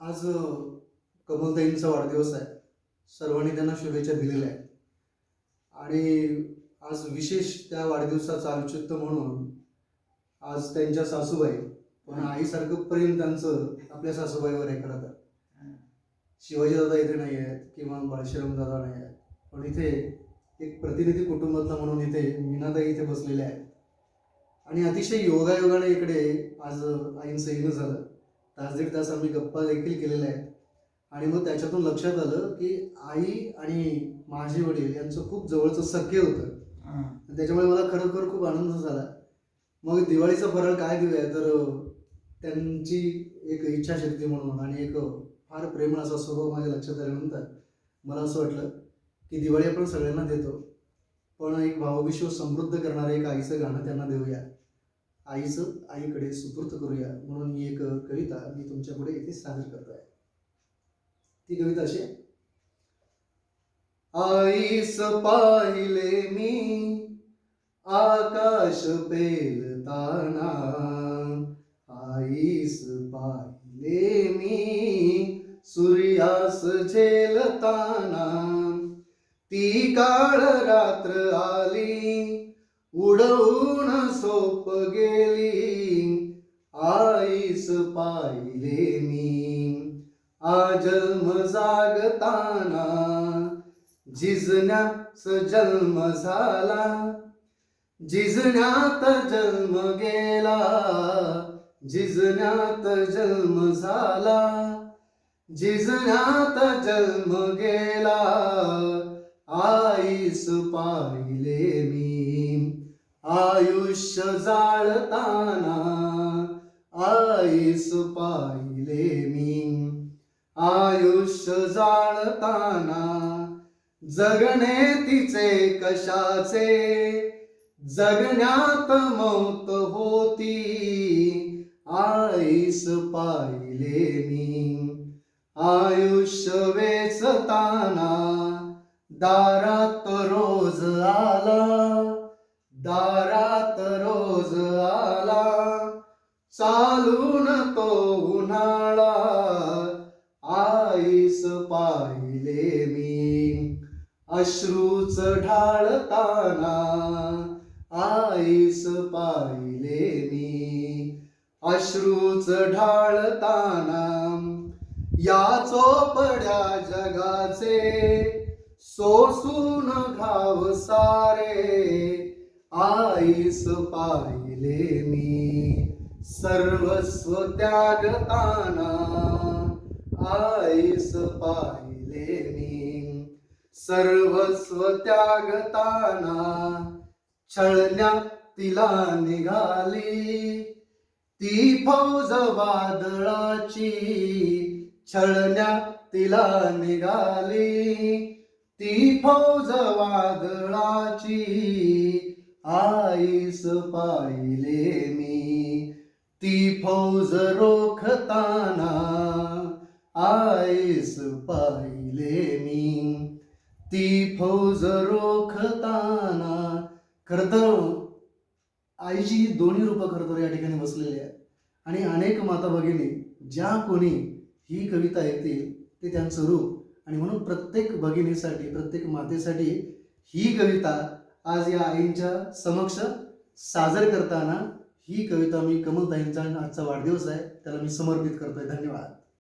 आज कमलताईंचा वाढदिवस आहे. सर्वांनी त्यांना शुभेच्छा दिलेल्या आहेत. आणि आज विशेष त्या वाढदिवसाचं औचित्य म्हणून आज त्यांच्या सासूबाई पण आईसारखं प्रेम त्यांचं आपल्या सासूबाईवर आहे खरं तर. शिवाजी दादा इथे नाही आहेत किंवा बाळशिराम दादा नाही आहेत. पण इथे एक प्रतिनिधी कुटुंबातला म्हणून इथे मीनाताई इथे बसलेले आहेत. आणि अतिशय योगायोगाने इकडे आज आईंचं येणं झालं. तास दीड तास आम्ही गप्पा देखील केलेल्या आहेत. आणि मग त्याच्यातून लक्षात आलं की आई आणि माझे वडील यांचं खूप जवळचं सख्य होतं. त्याच्यामुळे मला खरोखर खूप आनंद झाला. मग दिवाळीचा फराळ काय देऊया तर त्यांची एक इच्छाशक्ती म्हणून आणि एक फार प्रेमळ असा स्वभाव माझ्या लक्षात आल्यानंतर मला असं वाटलं की दिवाळी आपण सगळ्यांना देतो. पण एक भावविश्व समृद्ध करणारं एक आईचं गाणं त्यांना देऊया. आईचं आईकडे सुपूर्त करूया म्हणून ही एक कविता मी तुमच्यापुढे इथे सादर करतो आहे ती कविता अशी आहे. आईस पाहिले मी आकाश पेलताना. आईस पाहिले मी सूर्यास झेलताना. ती काळ रात्र आली उडवून सोप गेली. आईस पाहिले मी. आजन्म जागताना जिजण्यास जन्म झाला. जिजण्यात जन्म गेला. जिजण्यात जन्म झाला. जिजण्यात जन्म गेला. आईस पाहिले मी. आयुष्य जाळताना आईस पाहिले मी. आयुष्य जाळताना जगणे तिचे कशाचे? जगण्यात मौत होती. आईस पाहिले मी. आयुष्य वेचताना दारात रोज आला. दारात रोज आला चालून तो उन्हाळा. आईस पाहिले मी अश्रूच ढाळताना. आईस पाहिले मी अश्रूच ढाळताना. या चोपड्या जगाचे सोसून घाव सारे. आईस पाहिले मी. सर्वस्व त्यागताना आईस पाहिले मी. सर्वस्व त्यागताना छळण्या तिला निघाली. ती फौज वादळाची छळण्या तिला निघाली. ती फौज वादळाची आईस पाहिले मी. ती फौज रोखताना आईस पाहिले मी. ती फौज रोखताना खरं तर आईची ही दोन्ही रूपं खरं तर या ठिकाणी बसलेली आहे आणि अनेक माता भगिनी ज्या कोणी ही कविता ऐकतील ते त्यांचं रूप. आणि म्हणून प्रत्येक भगिनीसाठी प्रत्येक मातेसाठी ही कविता आज या आईंच्या समक्ष सादर करताना ही कविता मी कमलताईंचा आजचा वाढदिवस आहे. त्याला मी समर्पित करतोय. धन्यवाद.